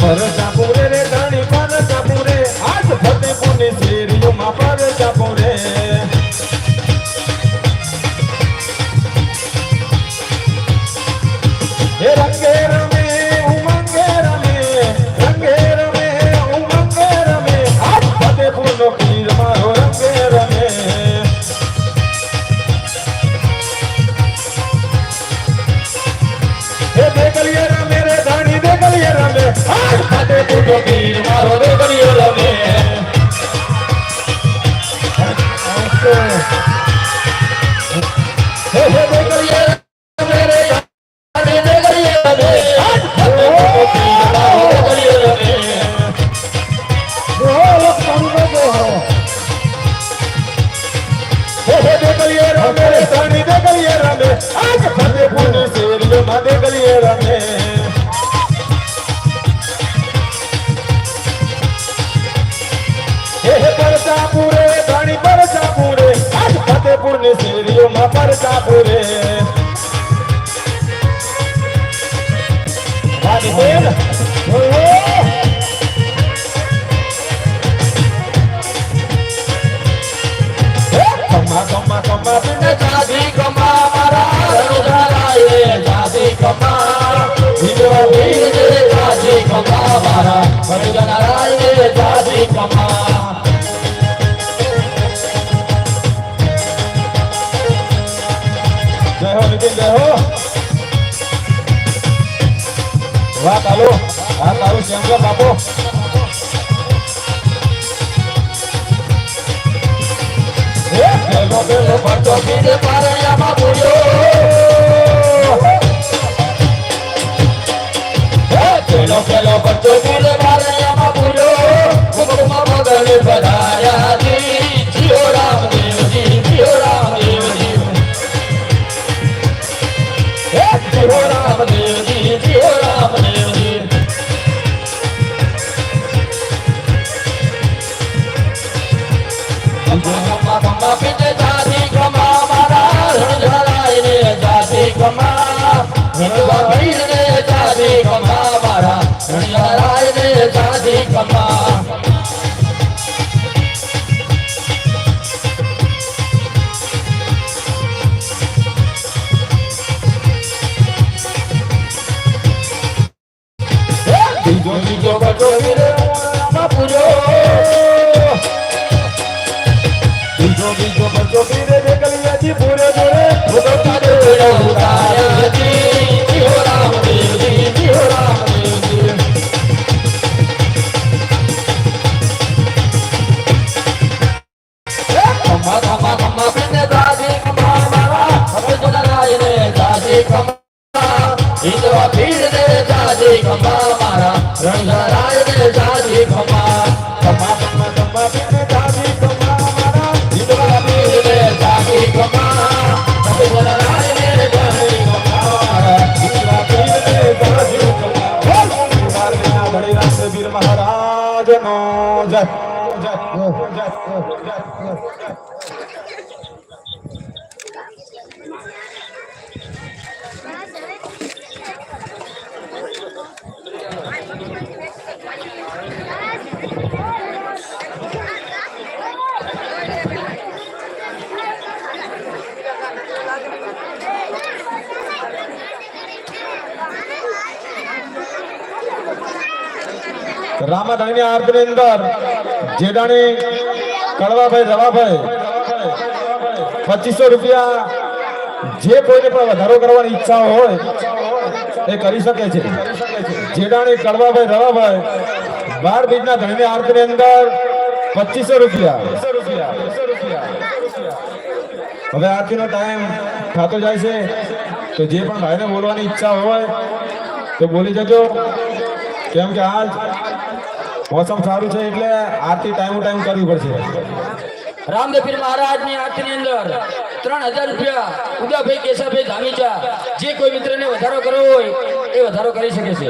Parasapure, Dani, Parasapure, Aaj Bhate Pune Siriyo, Ma Parasapure. હે আবার কাপড়ে જય હો નીતિન, જય હો. વાહ કાલો હા તારું શ્યામલા બાપો? પેલો પેલો ભટ્ટો કીધે પારણિયામાં બોલ્યો. પેલો પેલો ભટ્ટો કીધે પારણિયામાં બોલ્યો. કુકુમા साजे कपा जो बटोरे बाबूरो जो जाजे खम्बा इंद्रा पीर दे जाजे खम्बा मारा रंगाराय दे जाजे खम्बा खम्बा खम्बा खम्बा पीर दे जाजे खम्बा मारा इंद्रा पीर दे जाजे खम्बा रंगाराय दे जाजे खम्बा मारा इंद्रा पीर दे जाजे खम्बा बोल मारना बड़े रास वीर महाराज नो जय રામાધાની આરતી ની અંદર જેડાણી કડવાભાઈ રવાભાઈ, પચીસો રૂપિયા જે કોઈને પણ વધારો કરવાની ઈચ્છા હોય એ કરી શકે છે. જેડાણી કડવાભાઈ રવાભાઈ, બાર બીજના ધણી આરતી ની અંદર પચીસો રૂપિયા. હવે આરતીનો ટાઈમ થતો જાય છે. તો જે પણ ભાઈને બોલવાની ઈચ્છા હોય તો બોલી જજો. કેમ કે આજ મોસમ સારું છે એટલે આરતી ટાઈમ ટાઈમ કરવી પડશે. રામદેપીર મહારાજની આરતીની અંદર ત્રણ હજાર રૂપિયા ઉદાભાઈ કેશાભાઈ ધામીચા જે કોઈ મિત્રને વધારો કરવો હોય એ વધારો કરી શકે છે.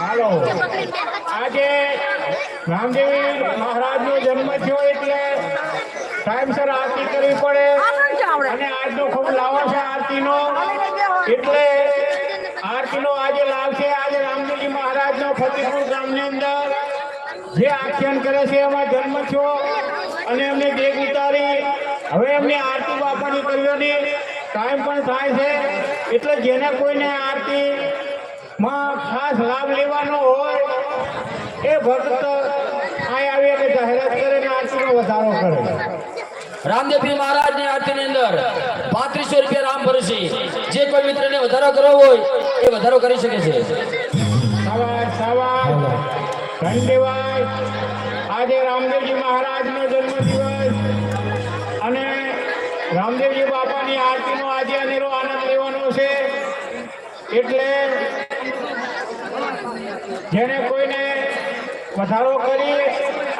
હાલો. આજે રામદેવી મહારાજનો જન્મ થયો એટલે ટાઈમસર આરતી કરવી પડે. અને આજનો ખૂબ લાવો છે આરતીનો. એટલે આરતીનો આજે લાવ છે આજે જે આખ્યાન કરે છે એમાં જન્મ છો અને એમને દેગ ઉતારી. હવે એમની આરતી બાપાની કરવાની ટાઈમ પણ થાય છે. એટલે જેને કોઈને આરતી માં ખાસ લાભ લેવાનો હોય એ ભક્ત આ આવી અને જાહેરાત કરે ને આરતીનો વધારો કરે. રામદેવજી મહારાજની આરતીની અંદર પાંત્રીસો રૂપિયા રામ ભરોસે. જે કોઈ મિત્રને વધારો કરવો હોય એ વધારો કરી શકે છે. ધન્યવાદ. આજે રામદેવજી મહારાજનો જન્મદિવસ અને રામદેવજી બાપાની આરતીનો આજે અનેરો આનંદ લેવાનો છે. એટલે જેને કોઈને વધારો કરી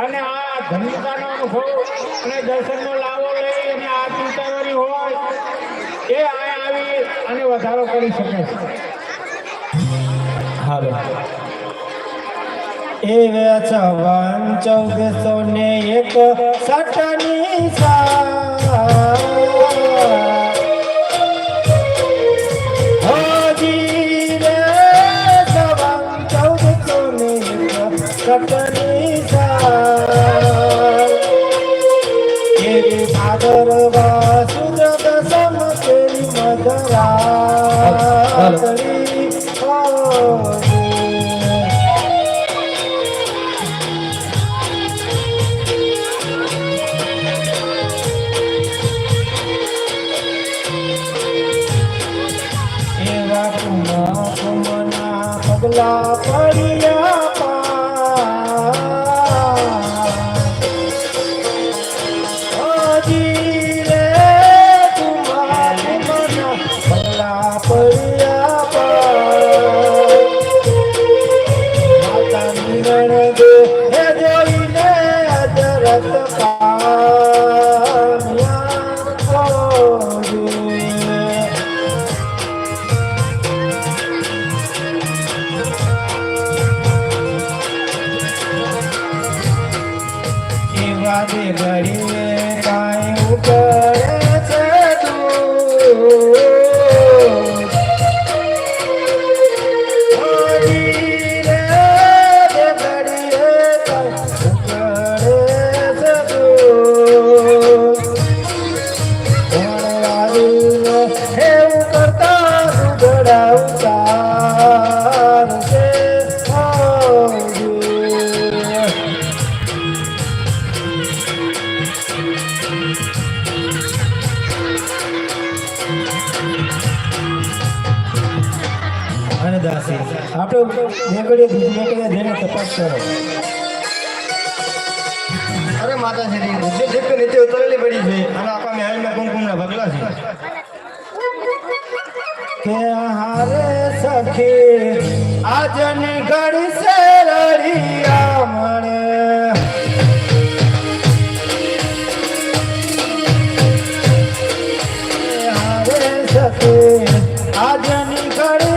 અને આ ધન્યતાનો અનુભવ અને દર્શનનો લાવો લઈ અને આરતી ઉતારવાની હોય, એ આ આવી અને વધારો કરી શકે છે. એવે एव्या चव्हाण चौघ सोने एक सटणीचा सटणीचा भादर পাগলা পারিয়া ઘડીએ કાંઈ ઉકળે છે તું. એવું કરતા દુધડા આપણે મેઘડીએ મેઘડીએ જેને તપાસ કરો. અરે માતાશ્રી જે જે નીચે ઉતરેલી પડી છે? અને આખા મહેલમાં કુમકુમના ભગલા છે. કે હારે સખી આજની ઘડી સે રડિયા મળે હારે સખી આજની ઘડી